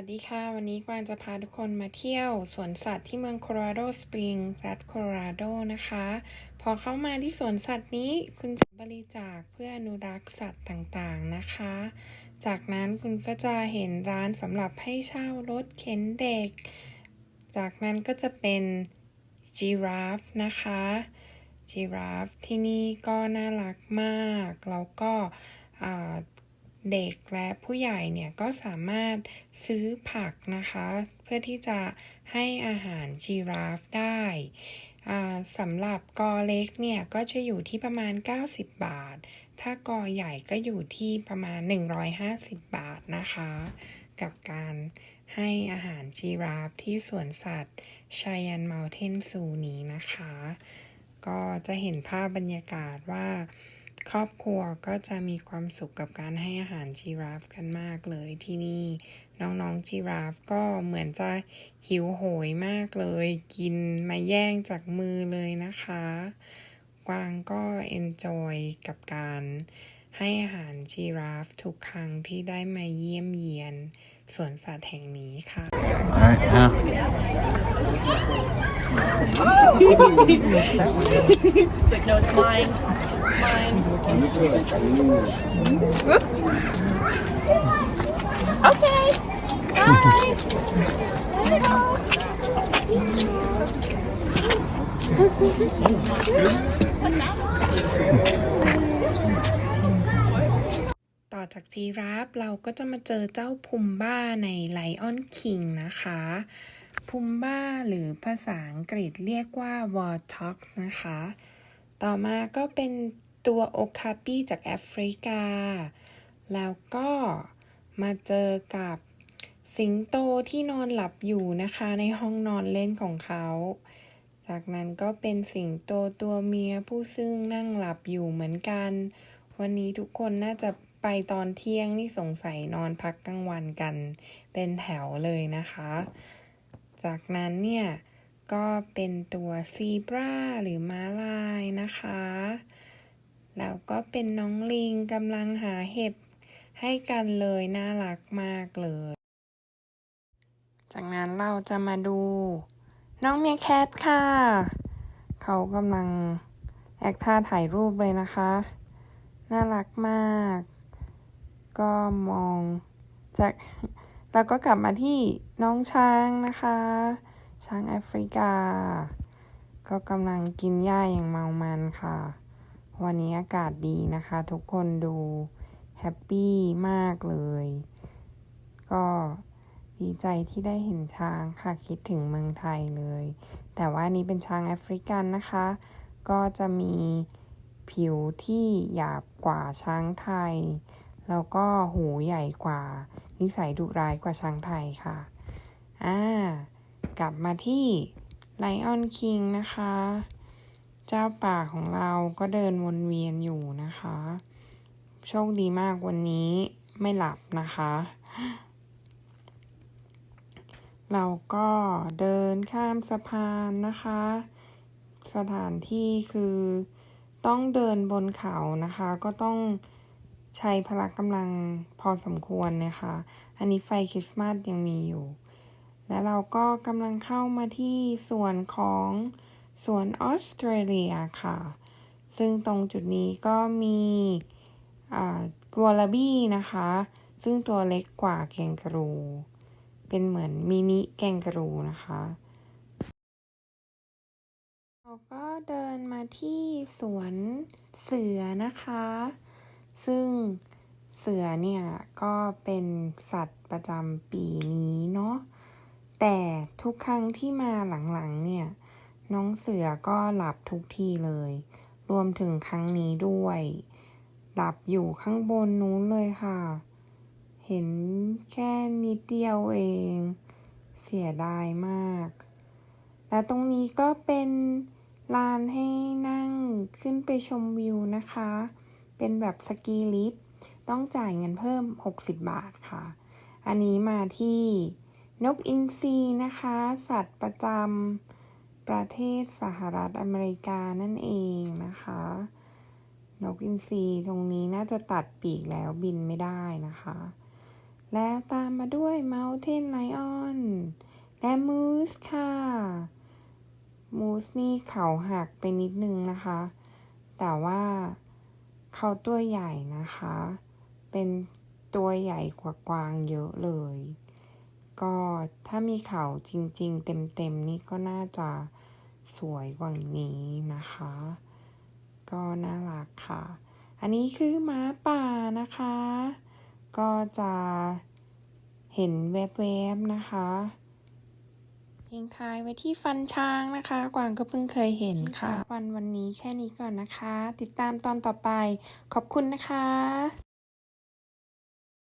วัสดีค่ะ วันนี้กวางจะพาทุกคนมาเที่ยวสวนสัตว์ที่เมืองโคโลราโดสปริงรัฐโคโลราโดนะคะ พอเข้ามาที่สวนสัตว์นี้คุณจะบริจาคเพื่ออนุรักษ์สัตว์ต่างๆนะคะ จากนั้นคุณก็จะเห็นร้านสำหรับให้เช่ารถเข็นเด็ก จากนั้นก็จะเป็นจีราฟนะคะจีราฟที่นี่ก็น่ารักมาก แล้วก็ เด็กและผู้ใหญ่เนี่ยก็สามารถซื้อผักนะคะ เพื่อที่จะให้อาหารจีราฟได้สำหรับกอเล็กเนี่ยก็จะอยู่ที่ประมาณ 90 บาท ถ้ากอใหญ่ก็อยู่ที่ประมาณ 150 บาทนะคะ กับการให้อาหารจีราฟที่สวนสัตว์ชายันเมลเทนซูนี้นะคะ ก็จะเห็นภาพบรรยากาศว่า ครอบครัวก็จะมีความสุขกับการให้อาหารจีราฟกันมากเลยที่นี่ น้องๆจีราฟก็เหมือนจะหิวโหยมากเลย กินมาแย่งจากมือเลยนะคะ กวางก็เอนจอยกับการ ให้อาหารจีราฟทุกครั้งที่ได้มาเยี่ยมเยียนสวนสัตว์แห่งนี้ค่ะ All right, now. It's like, no, it's mine. It's mine. จากจีราฟเราก็จะมาเจอเจ้าพุมบ้าในไลออนคิงนะคะ พุมบ้าหรือภาษาอังกฤษเรียกว่าวอ r ท็อกนะคะ ต่อมาก็เป็นตัวโอคาปี้จากแอฟริกา แล้วก็มาเจอกับสิงโตที่นอนหลับอยู่นะคะในห้องนอนเล่นของเขา จากนั้นก็เป็นสิงโตตัวเมียผู้ซึ่งนั่งหลับอยู่เหมือนกัน วันนี้ทุกคนน่าจะ ไปตอนเที่ยงนี่สงสัยนอนพักกลางวันกัน เป็นแถวเลยนะคะ จากนั้นเนี่ย ก็เป็นตัวซีบราหรือม้าลายนะคะ แล้วก็เป็นน้องลิงกำลังหาเห็บให้กันเลยน่ารักมากเลย จากนั้นเราจะมาดู น้องเมียแคทค่ะ เขากำลังแอคท่าถ่ายรูปเลยนะคะ น่ารักมาก ก็มองจากแล้วก็กลับมาที่น้องช้างนะคะ ช้างแอฟริกา ก็กำลังกินหญ้าอย่างเมามันค่ะ วันนี้อากาศดีนะคะ ทุกคนดูแฮปปี้มากเลย ก็ดีใจที่ได้เห็นช้างค่ะคิดถึงเมืองไทยเลย แต่ว่านนี้เป็นช้างแอฟริกันนะคะ ก็จะมีผิวที่หยาบกว่าช้างไทย แล้วก็หูใหญ่กว่า นิสัยดุร้ายกว่าช้างไทยค่ะ อ่า กลับมาที่ไลออนคิงนะคะ เจ้าป่าของเราก็เดินวนเวียนอยู่นะคะ โชคดีมากวันนี้ไม่หลับนะคะ เราก็เดินข้ามสะพานนะคะ สถานที่คือต้องเดินบนเขานะคะ ก็ต้อง ใช้พละกำลังพอสมควรนะคะ อันนี้ไฟคริสต์มาสยังมีอยู่ และเราก็กำลังเข้ามาที่ส่วนของสวนออสเตรเลียค่ะ ซึ่งตรงจุดนี้ก็มีวอลลาบี้นะคะ ซึ่งตัวเล็กกว่าแกงกะรู เป็นเหมือนมินิแกงกะรูนะคะเราก็เดินมาที่สวนเสือนะคะ ซึ่งเสือเนี่ยก็เป็นสัตว์ประจำปีนี้เนาะ แต่ทุกครั้งที่มาหลังๆเนี่ยน้องเสือก็หลับทุกทีเลย รวมถึงครั้งนี้ด้วย หลับอยู่ข้างบนนู้นเลยค่ะ เห็นแค่นิดเดียวเอง เสียดายมาก และตรงนี้ก็เป็นลานให้นั่งขึ้นไปชมวิวนะคะ เป็นแบบสกีลิฟต์ต้องจ่ายเงินเพิ่ม 60 บาทค่ะ อันนี้มาที่นกอินทรีนะคะ สัตว์ประจำประเทศสหรัฐอเมริกานั่นเองนะคะ นกอินทรีตรงนี้น่าจะตัดปีกแล้วบินไม่ได้นะคะ แล้วตามมาด้วย Mountain Lion และ Moose ค่ะ Moose นี่เขาหักไปนิดนึงนะคะ แต่ว่า เขาตัวใหญ่นะคะ เป็นตัวใหญ่กว่ากวางเยอะเลย ก็ถ้ามีเขาจริงๆ เต็มๆ นี่ก็น่าจะสวยกว่านี้นะคะ ก็น่ารักค่ะ อันนี้คือม้าป่านะคะ ก็จะเห็นแวบๆนะคะ ทิ้งท้ายไว้ที่ฟันช้างนะคะ กวางก็เพิ่งเคยเห็นค่ะ วันวันนี้แค่นี้ก่อนนะคะ ติดตามตอนต่อไป ขอบคุณนะคะ